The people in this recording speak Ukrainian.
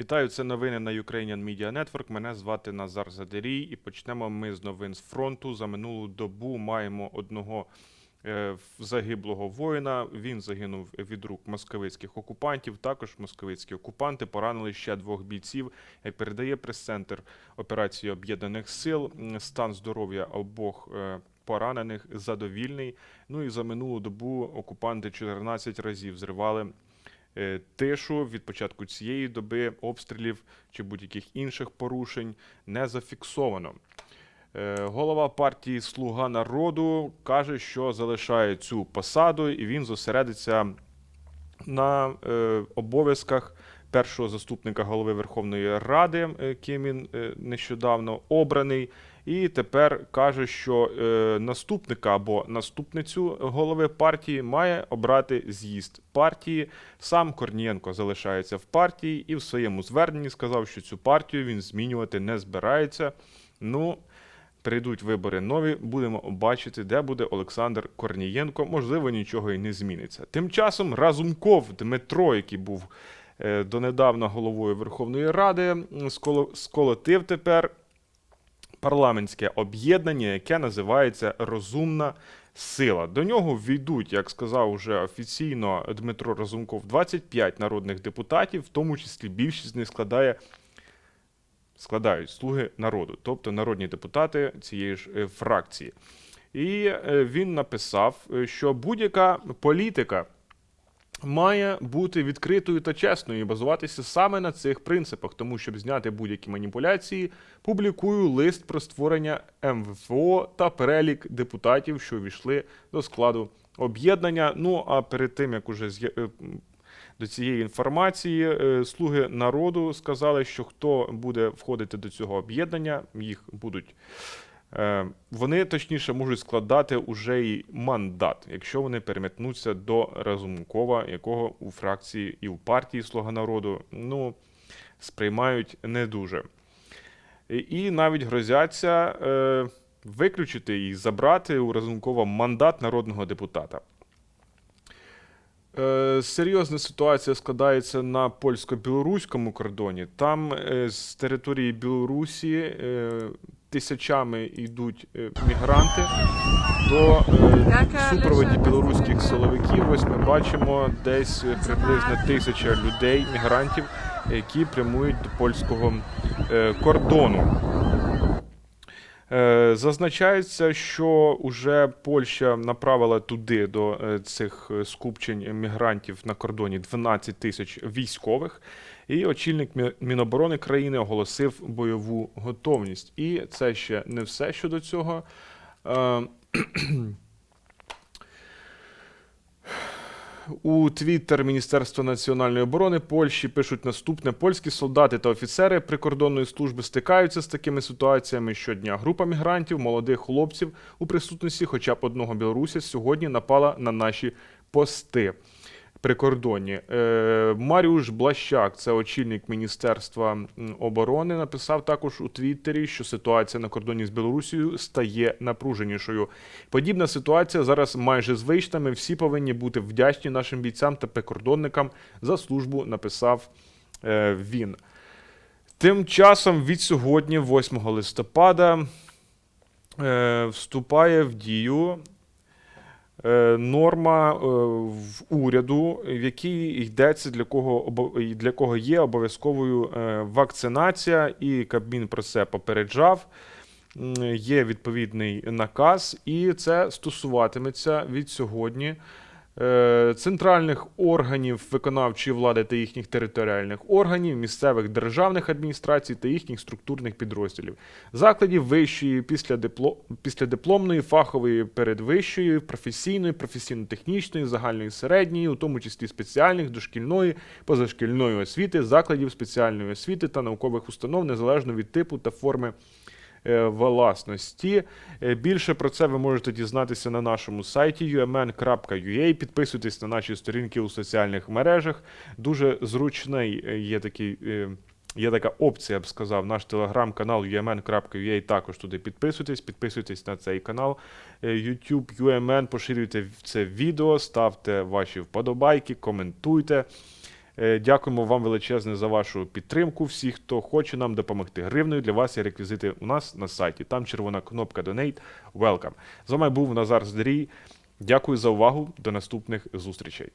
Вітаю, це новини на Ukrainian Media Network. Мене звати Назар Задерій, і почнемо ми з новин з фронту. За минулу добу маємо одного е, загиблого воїна. Він загинув від рук московицьких окупантів. Також московицькі окупанти поранили ще двох бійців. Передає прес-центр операції Об'єднаних Сил, стан здоров'я обох. е, Поранених задовільний. Ну і за минулу добу окупанти 14 разів зривали тишу від початку цієї доби обстрілів чи будь-яких інших порушень не зафіксовано. Е, Голова партії Слуга народу каже, що залишає цю посаду, і він зосередиться на е, обов'язках першого заступника голови Верховної Ради, е, ким він е, нещодавно обраний. І тепер каже, що е, наступника або наступницю голови партії має обрати з'їзд партії. Сам Корнієнко залишається в партії і в своєму зверненні сказав, що цю партію він змінювати не збирається. Ну, прийдуть вибори нові, будемо бачити, де буде Олександр Корнієнко. Можливо, нічого і не зміниться. Тим часом Разумков Дмитро, який був е, донедавна головою Верховної Ради, сколотив тепер парламентське об'єднання, яке називається Розумна сила. До нього війдуть, як сказав уже офіційно Дмитро Разумков, 25 народних депутатів, в тому числі більшість з них складає. Складають слуги народу, тобто народні депутати цієї ж е, фракції. І е, він написав, е, що будь-яка політика має бути відкритою та чесною і базуватися саме на цих принципах. Тому, щоб зняти будь-які маніпуляції, публікую лист про створення МВФО та перелік депутатів, що увійшли до складу об'єднання. Ну а перед тим як уже е, до цієї інформації е, слуги народу сказали, що хто буде входити до цього об'єднання, їх будуть. Е, Вони точніше можуть складати уже і мандат, якщо вони переметнуться до Разумкова, якого у фракції і у партії Слуга народу ну, сприймають не дуже. І навіть грозяться е, виключити і забрати у Разумкова мандат народного депутата. Е, Серйозна ситуація складається на польсько-білоруському кордоні. Там е, з території Білорусі е, тисячами йдуть е, мігранти до е, супроводі білоруських силовиків. Ось ми бачимо десь е, приблизно тисяча людей, мігрантів, які прямують до польського кордону. Е, Зазначається, що вже Польща направила туди до е, цих е, скупчень мігрантів на кордоні 12 тисяч військових. І очільник Міноборони країни оголосив бойову готовність. І це ще не все щодо цього. Е, У Твіттер Міністерства національної оборони Польщі пишуть наступне: польські солдати та офіцери прикордонної служби стикаються з такими ситуаціями щодня. Група мігрантів, молодих хлопців у присутності, хоча б одного білоруся, сьогодні напала на наші пости. Прикордонні Е, Маріуш Блащак, це очільник Міністерства оборони, написав також у Твіттері, що ситуація на кордоні з Білорусією стає напруженішою. Подібна ситуація зараз майже звична. Ми всі повинні бути вдячні нашим бійцям та прикордонникам за службу, написав е, він. Тим часом від сьогодні, 8 листопада, е, вступає в дію норма е, в уряду, в якій йдеться для кого для кого є обов'язковою е, вакцинація, і Кабмін про це попереджав. Є відповідний наказ, і це стосуватиметься від сьогодні е, центральних органів виконавчої влади та їхніх територіальних органів, місцевих державних адміністрацій та їхніх структурних підрозділів, закладів вищої, післядипло- післядипломної, фахової, передвищої, професійної, професійно-технічної, загальної середньої, у тому числі спеціальних, дошкільної, позашкільної освіти, закладів спеціальної освіти та наукових установ незалежно від типу та форми е, власності. Е, Більше про це ви можете дізнатися на нашому сайті umn.ua. Підписуйтесь на наші сторінки у соціальних мережах. Дуже зручний е, є такий. е, Є така опція, я б сказав, наш телеграм-канал umn.ua, також туди підписуйтесь, підписуйтесь на цей канал. Е, YouTube UMN, поширюйте це відео, ставте ваші вподобайки, коментуйте. Е, Дякуємо вам величезне за вашу підтримку. Всі, хто хоче нам допомогти гривною, для вас є реквізити у нас на сайті. Там червона кнопка Donate. Welcome. З вами був Назар Здрій. Дякую за увагу. До наступних зустрічей.